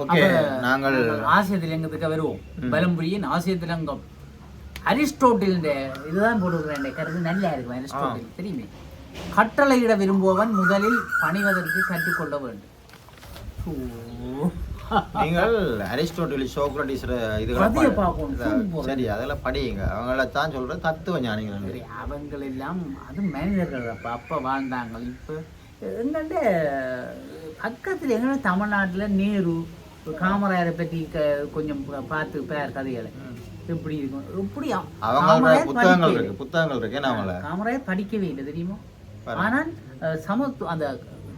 Okay நாங்கள் ஆசிய திலங்கத்துக்கு வருவோம். பலம்புரியின் ஆசிய திலங்கம் அரிஸ்டோட்டில் இதுதான் போட்டுக்கிறேன் கருது நல்லா இருக்கும் அரிஸ்டோட்டில் தெரியுமே? கட்டளையிட விரும்புபவன் முதலில் பணிவதற்கு கற்றுக்கொள்ள வேண்டும். நீங்கள் அரிஸ்டோட்டில் சோக்ரட்டிஸ் இதுகளை பார்க்கணும். சரி அதெல்லாம் படியுங்க. அவங்கள தான் சொல்ற தத்துவ ஞானிகள் அவங்கள் எல்லாம் அது மனிதர்கள் அப்போ அப்போ வாழ்ந்தாங்க. இப்போ எங்கள்ட பக்கத்தில் எங்க தமிழ்நாட்டில் நேரு காமராயரை பற்றி க கொஞ்சம் பார்த்து பேர் கதைகளை. எப்படி இருக்கும்? எப்படி காமராயர் புத்தகங்கள் படிக்கவே இருக்கு புத்தகங்கள் இருக்கு காமராயர் படிக்கவே இல்லை தெரியுமா. ஆனால் அஹ், சமத்து அந்த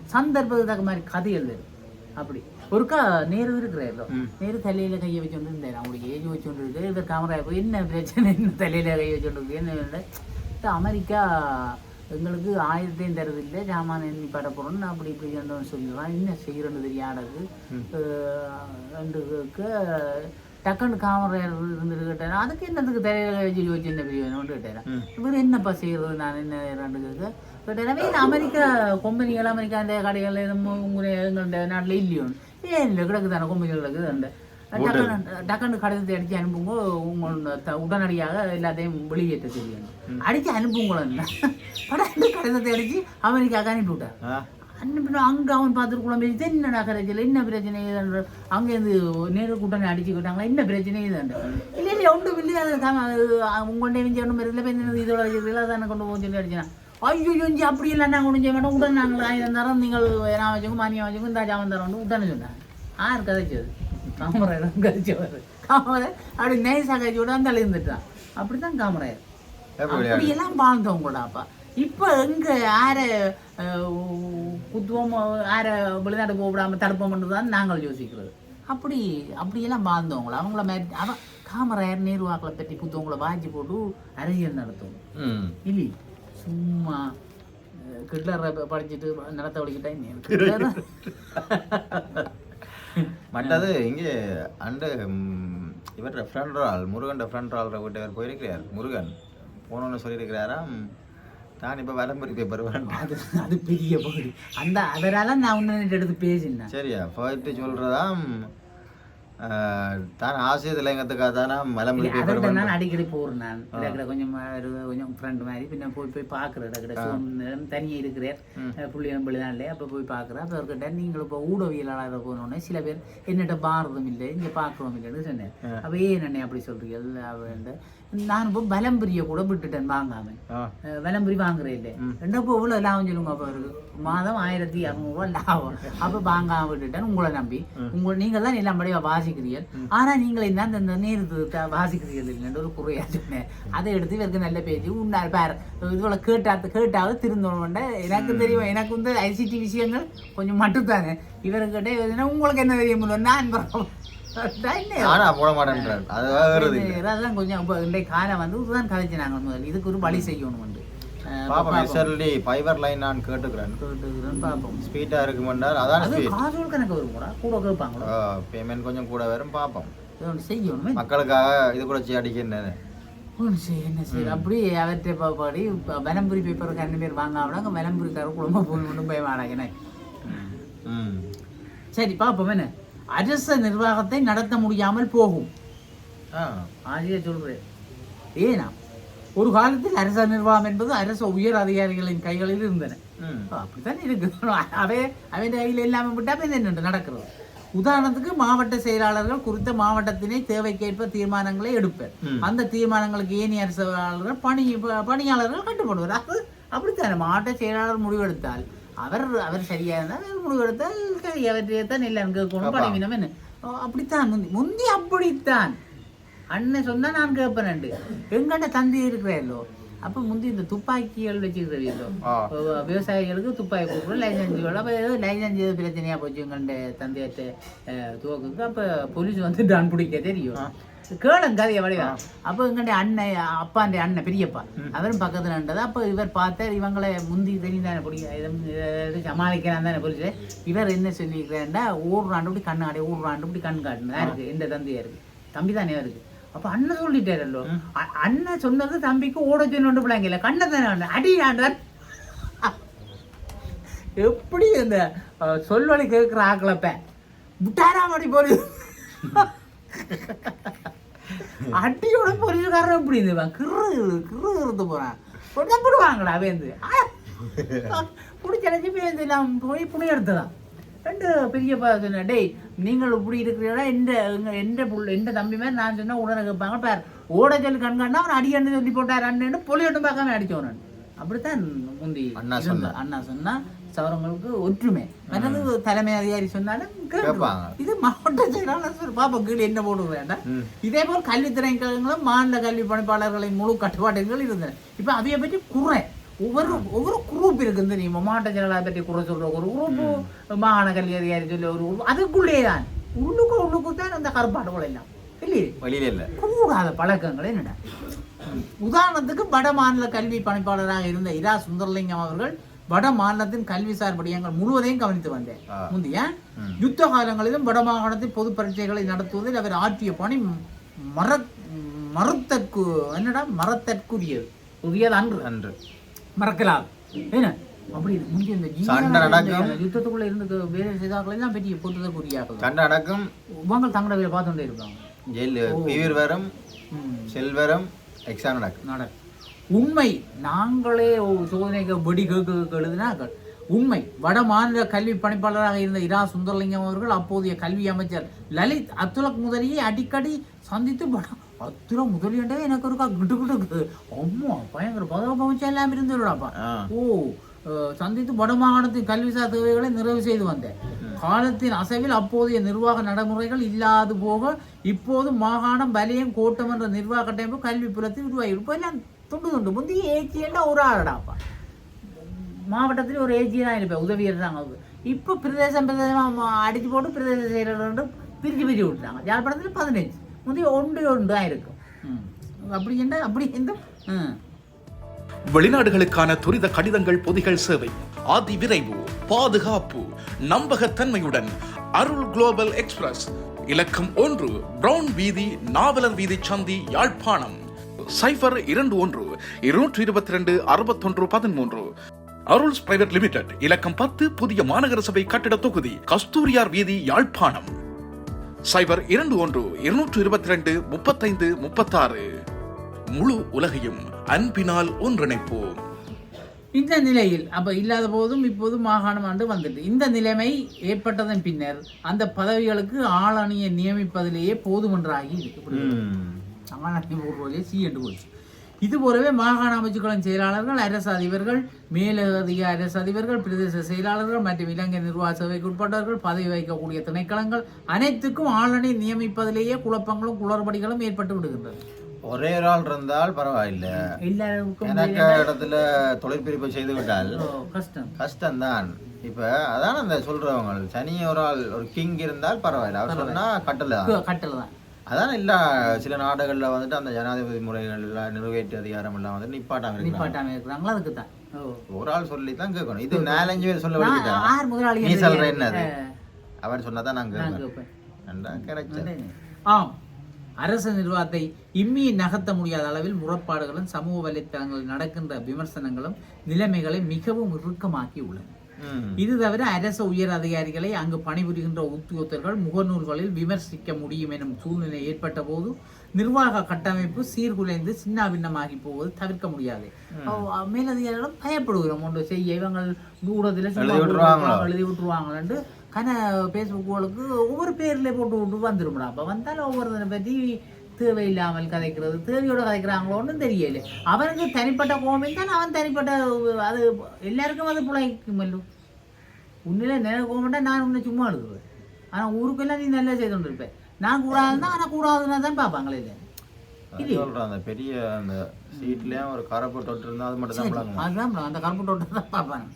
சந்தர்ப்பத்துக்கு தக்க மாதிரி கதை எழுதுது அப்படி. ஒருக்கா நேரு இருக்கிறாரோ. நேரு தலையில கையை வச்சுட்டு இருந்தார். அவங்களுக்கு ஏஜ் வச்சுட்டு இருக்கு. இவர் காமராஜர் போய் என்ன பிரச்சனை என்ன தலையில கை வச்சுட்டு இருக்கு என்ன அமெரிக்கா எங்களுக்கு ஆயிரத்தையும் தருது இல்லை ஜாமான் எண்ணி பட போகிறோம்னு அப்படி இப்படி சொன்னவன் சொல்லிடுறான் என்ன செய்யறன்னு தெரியாதது ரெண்டுக்கு டக்குன்னு காமராஜர் இருந்துட்டு கேட்டேன் அதுக்கு என்னத்துக்கு தலையில வச்சு வச்சு என்ன பிரிவு கேட்டேன் ம். இவர் என்னப்பா செய்யறது? நான் என்ன ரெண்டு கேட்க எனவே இந்த அமெரிக்கா கொம்பனிகள் அமெரிக்கா அந்த கடைகள் உங்களுடைய எங்களுடைய நாட்டில் இல்லையோ ஏன் இல்லை கிடக்கு தானே கொம்பனிகள் கிடக்குது அந்த டக்குன்னு டக்குன்னு கடிதத்தை அடித்து அனுப்புங்க உங்களோட உடனடியாக எல்லாத்தையும் வெளியேற்ற தெரியும். அடித்து அனுப்புங்களேன் படம் கடிதத்தை அடித்து அமெரிக்காவுக்கு அனுப்பி விட்டார் ஆ? அனுப்பிட்டு அங்கே அவன் பார்த்துட்டு குழம்பு இது என்னடா கரைச்சல்? என்ன பிரச்சனை? இதுன்ற அங்கேருந்து நேரு கூட்டணி அடிச்சுக்கிட்டாங்களா என்ன பிரச்சனை? இதுன்ற. இல்லை இல்லை ஒன்றும் இல்லை. அது உங்கள்கிட்ட இருந்து ஒன்றும் இல்லை இப்போ இதோட இதெல்லாம் தானே கொண்டு போக சொல்லி அடிச்சினா. ஐயோ இஞ்சி அப்படி இல்லை நாங்கள் ஒன்றும் செய்ய மாட்டோம். உடனே நாங்கள் ஆயிரம் தரோம். நீங்கள் நான் வச்சுக்கோ மானியம் வச்சுக்கோ இந்த ஜாமன் தரோம் உடனே சொன்னாங்க. யார் கதைச்சது காமராயர் கதைச்சவர் காமராயர் அப்படி நைஸாக கதைச்சு விட அந்த இருந்துட்டான் அப்படி தான் காமராயர் எப்படி அப்படியெல்லாம் வாழ்ந்தவங்க கூடாப்பா இப்போ எங்க யார குத்துவோம் யார வெளிநாட்டு போக விடாம தடுப்போம்னு தான் நாங்கள் யோசிக்கிறது. அப்படி அப்படியெல்லாம் வாழ்ந்தவங்கள? அவங்கள மாதிரி அவன் காமராயர் நேருவாக்களை பற்றி குத்துவங்களை வாஞ்சி போட்டு அரசியல் நடத்தும் ம். இல்லை சும்மா கிட்லரை படிச்சுட்டு நடத்த வலிக்கிட்டா மற்றது இங்கே அண்டு ம், இவர்ட ஃப்ரெண்ட் ஆள் முருகன் ஃப்ரெண்ட் ஆள் வீட்டு அவர் போயிருக்கிறார் முருகன். போனோன்னு சொல்லியிருக்கிறாராம் தான் இப்போ வலம்புரி பேப்பர் அது அது பெரிய பகுதி. அந்த அதனால நான் உன்ன எடுத்து பேசினேன். சரியா போயிட்டு சொல்றதாம் ஆஹ், தான் ஆசிய தலைங்கத்துக்காக தானே அதோட நான் அடிக்கடி போறேன் நான். இடக்கிட கொஞ்சம் கொஞ்சம் ஃப்ரெண்ட் மாதிரி. பின்ன போய் போய் பார்க்குறேன் இடக்கிட தனியாக இருக்கிறேன். புள்ளியம் வெளிநாள்ல அப்போ போய் பார்க்குறேன் அப்போ அவர்கிட்ட நீங்கள் இப்போ ஊடகவியலாளர் போனோடனே சில பேர் என்னிட்ட பாரதம் இல்லை இங்கே பார்க்குறோம் இல்லைன்னு சொன்னேன். அப்போ ஏன் அண்ணே அப்படி சொல்றீங்க? அப்படின்ட்டு நான் இப்போ பலம்புரிய கூட விட்டுட்டேன் வாங்காம விளம்பரி வாங்குறேன் இல்லை. ரெண்டப்போ இவ்வளோ லாபம் சொல்லுங்க அப்போ அவருக்கு மாதம் ஆயிரத்தி இரநூறுவா லாபம். அப்போ வாங்காம விட்டுட்டேன் உங்களை நம்பி. உங்களை நீங்கள் தான் எல்லாம் படிவா வாசிக்கிறீர்கள். ஆனால் நீங்கள் இந்த நேரத்து வாசிக்கிறீர்கள் இல்லைன்னு ஒரு குறையா சொன்னேன். அதை எடுத்து இவருக்கு நல்ல பேச்சு உன்னார் பார் இதுவளை கேட்டா கேட்டாவது திருந்தோண்ட எனக்கு தெரியும் எனக்கு வந்து ஐசிடி விஷயங்கள் கொஞ்சம் மட்டும்தானே. இவர்கிட்ட உங்களுக்கு என்ன தெரியும் நான் ஆனா போட மாட்டேன்றார் அது வேறது அதெல்லாம் கொஞ்சம் இன்றைய காலம் வந்து இதுதான் கதைச்சு நாங்கள் முதல் இதுக்கு ஒரு வழி செய்யணும் வந்து பாப்போம் எஸ்எல்டி ஃபைபர் லைன் நான் கேட்டுக்கிறேன் கேட்டுக்கிறேன்னு பார்ப்போம் ஸ்பீடா இருக்குமென்றால் அதான் ஸ்பீட் கணக்கு வரும் கூட கூட கேட்பாங்களோ பேமெண்ட் கொஞ்சம் கூட வரும் ஒன்று செய்யணுமே மக்களுக்காக இது கூட அடிக்கிறேன் என்ன செய்ய அப்படி அவர்கிட்ட பாடி விளம்பரி பேப்பர் கண்ணு பேர் வாங்காமனா அங்கே விளம்பரிக்கார குடும்பம் போய் மட்டும் போய் வாடாங்கண்ணே ம் சரி பார்ப்போம் என்ன அரச நிர்வாகத்தை நடத்த முடியாமல் போகும். ஆ ஆசிய சொல்கிறேன் ஏனா ஒரு காலத்தில் அரச நிர்வாகம் என்பது அரச உயர் அதிகாரிகளின் கைகளில் இருந்தன. அப்படித்தானே இருக்கு அவை அவன் கையில் இல்லாமல் விட்டா பின்ன என்ன நடக்கிறது? உதாரணத்துக்கு மாவட்ட செயலாளர்கள் குறித்த மாவட்டத்தினை தேவைக்கேற்ப தீர்மானங்களை எடுப்பர். அந்த தீர்மானங்களுக்கு ஏனைய அரசாளர்கள் பணி பணியாளர்கள் கட்டுப்படுவார். அது அப்படித்தானே. மாவட்ட செயலாளர் முடிவெடுத்தால் அவர் அவர் சரியா இருந்தால் முடிவெடுத்தால் சரி அவற்றையே தான் எல்லாம் கேட்கணும் பணிவினம் என்ன அப்படித்தான் முந்தி முந்தி அப்படித்தான் அண்ணன் சொன்னா நான் கேட்பேன் எங்கண்ட தந்தை இருக்கிறாரோ அப்போ முந்தி இந்த துப்பாக்கிகள் வச்சுக்கிறீங்களோ. விவசாயிகளுக்கு துப்பாக்கி கொடுக்குறோம் லைசன்ஸ் அப்போ ஏதோ லைசன்ஸ் ஏதோ பிரச்சனையாக போச்சு எங்கள்ட தந்தையத்தை துவக்குக்கு அப்போ போலீஸ் வந்து டான் பிடிக்க தெரியும் கேளுங்க கதையை வடிவா அப்போ எங்கள்ட அண்ணன் அப்பாண்ட அண்ணன் பெரியப்பா. அவரும் பக்கத்தில் நின்றது அப்போ இவர் பார்த்தார் இவங்களை முந்தி தெரியும் தானே பிடிக்க சமாளிக்கிறான் தானே போலீஸ் இவர் என்ன சொல்லியிருக்கிறேன்டா ஓடுறாண்டு இப்படி கண்ணு ஆடி ஓடுறாண்டு இப்படி கண் காட்டுனா இருக்கு எந்த தந்தையா இருக்கு. தம்பி தானே இருக்கு அப்ப அண்ணன் சொல்லிட்டாரல்லோ. அண்ணன் சொன்னது தம்பிக்கு ஓட சொன்னு பிள்ளைங்கல்ல கண்ணை தானே அடி ஆண்டார் எப்படி இந்த அஹ், சொல்வழி கேட்குற ஆக்களப்ப? விட்டாரா மடி போலீஸ் அடியோட போலீஸ்காரன் எப்படி இருந்துவான் கிரு கிரு இருந்து போறான். போடுவாங்கடா வேந்து? பிடிச்சடைச்சு பேருந்து நான் போய் புளி எடுத்ததான். ரெண்டு பெரியப்பா சொன்னேன் டேய் நீங்கள் இப்படி இருக்கிறீங்களா? எந்த எங்க- எந்த புள்ள எந்த தம்பி மாதிரி நான் சொன்னா உடனே கேட்பாங்க. பார் ஓட சொல்லி கண்காண்டா அவன் அடிக்கண்டு சொல்லி போட்டார். அண்ணன் பொலியோட்டும் பார்க்காம அடிச்சவன் நான் அப்படித்தான் முந்தி அண்ணா. சொன்னார். அண்ணா சொன்னா சவரங்களுக்கு ஒற்றுமை. மற்றது தலைமை அதிகாரி சொன்னாலும். கேட்பாங்க. இது மாவட்ட செயலாளர் சொல்லி பாப்பா கீழே என்ன போடுற வேண்டாம். இதே போல் கல்வித்துறை கழகங்களும் மாநில கல்வி பணிப்பாளர்களின் முழு கட்டுப்பாடுகள் இருந்தன. இப்ப அவைய பற்றி குறை. ஒவ்வொரு ஒவ்வொரு குரூப் இருக்குது. தெரியுமா மாவட்ட செயலாளர் பற்றி குறை சொல்ற ஒரு குரூப் மாகாண கல்வி அதிகாரி சொல்லி ஒரு group. அதுக்குள்ளே தான் உள்ளுக்கு உள்ளுக்கு தான் அந்த கருப்பாடுகள் எல்லாம். இல்லையே? கூடாத பழக்கங்கள் என்னடா? உதாரணத்துக்கு வட மாநில கல்வி பணிப்பாளராக இருந்த இரா சுந்தரலிங்கம் அவர்கள் வட மாநிலத்தின் கல்விசார் படியங்கள் முழுவதையும் கவனித்து வந்தேன். முந்தைய. யுத்த காலங்களிலும் வட மாகாணத்தில் பொது பரீட்சைகளை நடத்துவதில் அவர் ஆற்றிய பணி மற மறுத்தற்கு என்னடா? மறத்தற்குரியது. உரியது அன்று. நன்று மறக்கலாம் என்ன? அப்படி இந்த. ஜீவன யுத்தத்துக்குள்ள இருந்து வேலை செய்தாக்களை தான் பெரிய சண்டை நடக்கும். இவங்க தங்களோட வேலை பார்த்துட்டே இருப்பாங்க. செல்வரும் எக்ஸாம் நடக்கும். நடக்கும். உண்மை நாங்களே சோதனைக்கு வெடி கேட்க எழுதினார்கள் உண்மை வட மாநில கல்வி பணிப்பாளராக இருந்த இரா சுந்தரலிங்கம் அவர்கள் அப்போதைய கல்வி அமைச்சர் லலித் அத்துலக் முதலியை அடிக்கடி சந்தித்து அத்துல முதலியண்டே எனக்கு இருக்கா கிட்டு கிட்டு அம்மா பயங்கர பதவ எல்லாம் இருந்துடாப்பா. ஓ சந்தித்து வடமாகாணத்தின் கல்விசார் தேவைகளை நிறைவு செய்து வந்தேன். காலத்தின் அசைவில் அப்போதைய நிர்வாக நடைமுறைகள் இல்லாது போக இப்போது மாகாணம் வலயம் கோட்டம் என்ற நிர்வாக கட்டமைப்பு கல்வி புலத்தில் உருவாகி எல்லாம் துண்டு துண்டு முந்தி ஏச்சியண்டா ஒரு ஆளடாப்பா மாவட்டத்தில் ஒரு ஏஜி தான் இருப்பேன் உதவி இருந்தாங்க இப்போ பிரதேசம் பிரதேசமாக அடிச்சு போட்டு பிரதேச செயலர் பிரித்து பிரித்து விட்டுறாங்க யாழ்ப்பாணத்தில் பதினஞ்சு. முந்தைய ஒன்று ஒன்று தான் இருக்கும். அப்படி என்ன அப்படி எந்த வெளிநாடுகளுக்கான துரித கடிதங்கள் பொதிகள் சேவை. அதி விரைவு பாதுகாப்பு நம்பகத்தன்மையுடன் அருள் குளோபல் எக்ஸ்பிரஸ். இலக்கம் ஒன்று பிரவுன் வீதி நாவலர் வீதி சந்தி யாழ்ப்பாணம். சைபர் இரண்டு ஒன்று இருநூற்றி இருபத்தி ரெண்டு அறுபத்தொன்று பதிமூன்று. அருள்ஸ் பிரைவேட் லிமிடெட் இலக்கம் பத்து புதிய மாநகர சபை கட்டிட தொகுதி கஸ்தூரியார் வீதி யாழ்ப்பாணம். சைபர் இரண்டு ஒன்று இருநூற்று இருபத்தி ரெண்டு முப்பத்தைந்து முப்பத்தாறு. முழு உலகையும் அன்பினால் ஒன்றிணைப்போம். இந்த நிலையில் அப்ப இல்லாத போதும் இப்போது மாகாணம் ஆண்டு வந்துட்டு இந்த நிலைமை ஏற்பட்டதன் பின்னர் அந்த பதவிகளுக்கு ஆளணியை நியமிப்பதிலேயே போதுமன்றாகி இருக்கு ஆளணி போடுறதே சி என்று போச்சு. இது போலவே மாகாண அமைச்சுக்களின் செயலாளர்கள் அரசு அதிபர்கள் மேலதிக அரசு அதிபர்கள் பிரதேச செயலாளர்கள் மற்றும் இலங்கை நிர்வாக சபைக்கு உட்பட்டவர்கள் பதவி வகிக்கக்கூடிய திணைக்களங்கள் அனைத்துக்கும் ஆளணி நியமிப்பதிலேயே குழப்பங்களும் குளறுபடிகளும் ஏற்பட்டு விடுகின்றது ஒரே ஒரு ஆள் இருந்தால் பரவாயில்லை. எனக்கு இடத்துல தொழிற்பிரிப்பை செய்து விட்டால் கஷ்டம். கஷ்டம்தான். இப்ப அதான் அந்த சொல்றவங்க சனி ஒரு ஆள் ஒரு கிங் இருந்தால் பரவாயில்ல. அவர் சொன்னா கட்டல. தான் கட்டளை தான் அதான் இல்ல சில நாடுகள்ல வந்துட்டு அந்த ஜனாதிபதி முறைகள் எல்லாம் நிறைவேற்று அதிகாரம் எல்லாம் வந்து நிப்பாட்டாம இருக்காங்க நிப்பாட்டாம இருக்கிறாங்களா? அதுக்கு தான் ஒரு ஆள் சொல்லி தான் கேட்கணும். இது நாலஞ்சு பேர் சொல்ல வேண்டியது நீ சொல்ற. என்னது? அவர் சொன்னாதான் நான் நான் கேட்பேன். கரெக்ட் ஆம். அரசு நிர்வாகத்தை இம்மியை நகர்த்த முடியாத அளவில் முறைப்பாடுகளும் சமூக வலைத்தளங்களில் நடக்கின்ற விமர்சனங்களும் நிலைமைகளை மிகவும் இறுக்கமாக்கி உள்ளன. இது தவிர அரசு உயர் அதிகாரிகளை அங்கு பணிபுரிகின்ற உத்தியோகத்தர்கள் முகநூல்களில் விமர்சிக்க முடியும் எனும் சூழ்நிலை ஏற்பட்ட போது நிர்வாக கட்டமைப்பு சீர்குலைந்து சின்னாபின்னமாகி போவது தவிர்க்க முடியாது. மேலதிகாரிகளும் பயப்படுகிறோம். ஒன்று செய்ய இவங்க ஊடகத்தில் எழுதி விட்டுருவாங்களோ? எழுதி விட்டுருவாங்களேன்ட்டு கன ஃபேஸ்புக்குகளுக்கு ஒவ்வொரு பேர்ல போட்டு விட்டு வந்துரும்டா. அப்போ வந்தாலும் ஒவ்வொருத்தரை பற்றி தேவையில்லாமல் கதைக்கிறது தேவையோட கதைக்கிறாங்களோன்னு தெரியல. அவனுக்கு தனிப்பட்ட கோபம் தான் அவன் தனிப்பட்ட அது எல்லாருக்கும் அது பிழைக்குமல்லோ உன்னில நேரம் கோபம்ட்டா நான் உன்னை சும்மா எடுக்குவேன் ஆனால் ஊருக்கெல்லாம் நீ நல்லா செய்து கொண்டிருப்பேன் நான் கூடாதுன்னா ஆனால் கூடாதுன்னா தான் பார்ப்பாங்களே இல்லை. சொல்கிறேன் அந்த பெரிய அந்த சீட்லேயும் ஒரு கரப்பு தொட்டு இருந்தால் அது மட்டும் தான் அதுதான் அந்த கருப்பு தோட்டம் தான் பார்ப்பாங்க.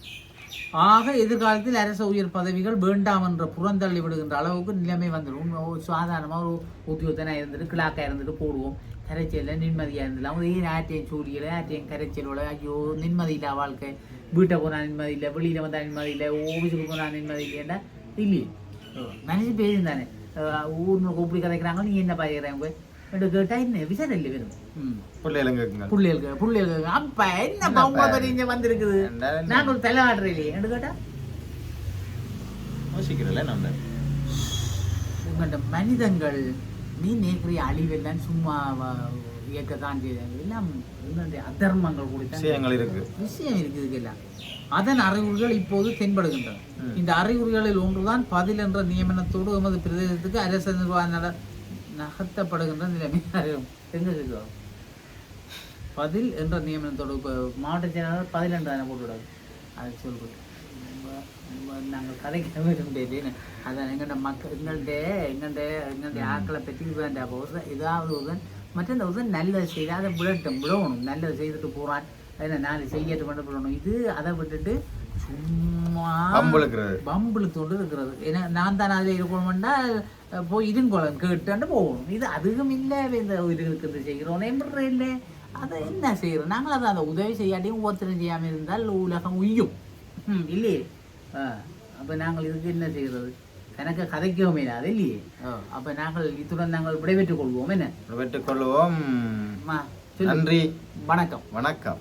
ஆக எதிர்காலத்தில் அரச உயர் பதவிகள் வேண்டாம் என்ற புறந்தள்ளி விடுகின்ற அளவுக்கு நிலைமை வந்துடும். சாதாரணமாக ஒரு உத்தியோகத்தனாக இருந்துட்டு கிளாக்காக இருந்துட்டு போடுவோம். கரைச்சலில் நிம்மதியாக இருந்தலாம் அவங்க ஏன் ஆட்டையும் சூரியல ஆட்டையும் கரைச்சலோட ஐயோ நிம்மதி இல்லை வாழ்க்கை. வீட்டை போனால் நிம்மதி இல்லை வெளியில் வந்தால் நிம்மதி இல்லை ஆஃபீஸுக்கு போனால் நிம்மதி இல்லைன்னா இல்லையே. மனசு பேரும் தானே. ஊரில் கூப்பிடி கதைக்கிறாங்க நீ என்ன பாய்க்கிறாங்க என்று கேட்டால் என்ன? விசாரம் இல்லை வரும் ம் பிள்ளைகளுங்க இருக்குங்க புள்ளியலுக்கு புள்ளியலுக்கு அப்ப என்னப்பா உங்களை பத்தி இங்க வந்திருக்குது? நான் ஒரு தலை ஆடுறேன் என்று கேட்டா? யோசிக்கிறல நம்ம. உங்கள்கிட்ட மனிதங்கள் நீ நேற்றைய அழிவெல்லாம் சும்மா வ- இயக்கத்தான் செய்தாங்க எல்லாம் அதர்மங்கள் குறித்த விஷயங்கள் இருக்கு. விஷயம் இருக்குது எல்லாம் அதன் அறிகுறிகள் இப்போது தென்படுகின்றன. இந்த அறிகுறிகளில் ஒன்றுதான் பதில் என்ற நியமனத்தோடு எமது பிரதேசத்துக்கு அரசு நிர்வாக நட நகர்த்தப்படுகின்ற நிலைமை. எங்க இருக்கிறோம் பதில் என்ற நியமனத்தோடு இப்போ மாவட்ட செயலாளர் பதில் என்று தானே போட்டுவிடாது. அது ரொம்ப நாங்கள் கதைக்க விரும்புகிறேன் அதான் எங்கள்ட மக்கள் எங்கள்கிட்ட எங்கள்கிட்ட எங்கள்கிட்ட ஆக்களை பற்றி வேண்டாம் ஒரு ஏதாவது ஒரு மற்ற இந்த ஒரு நல்லது செய்து அதை விடட்டும் விடணும். நல்லது செய்துட்டு போகிறான் என்ன நாலு செய்யட்டு பண்ண விடணும் இது அதை விட்டுட்டு சும்மா. பம்புளு தொண்டு இருக்கிறது. ஏன்னா நான் தான் அதில் இருக்கணும்னா போய் இருங்கோளம் கேட்டுட்டு போகணும். இது அதுவும் இல்லை இந்த செய்கிறோம். நம்புற இல்லை அதை என்ன செய்கிறோம் நாங்கள் அதை அந்த உதவி செய்யாட்டியும் ஒவ்வொருத்தரும் செய்யாமல் இருந்தால் உலகம் உய்யும். ம், இல்லையே? ஆ அப்போ நாங்கள் இதுக்கு என்ன செய்கிறது? எனக்கு கதைக்கவும் அது இல்லையே? அப்போ நாங்கள் இத்துடன் நாங்கள் விடைபெற்றுக் கொள்வோம் என்ன? அம்மா, சொல்லு. நன்றி. வணக்கம். வணக்கம்.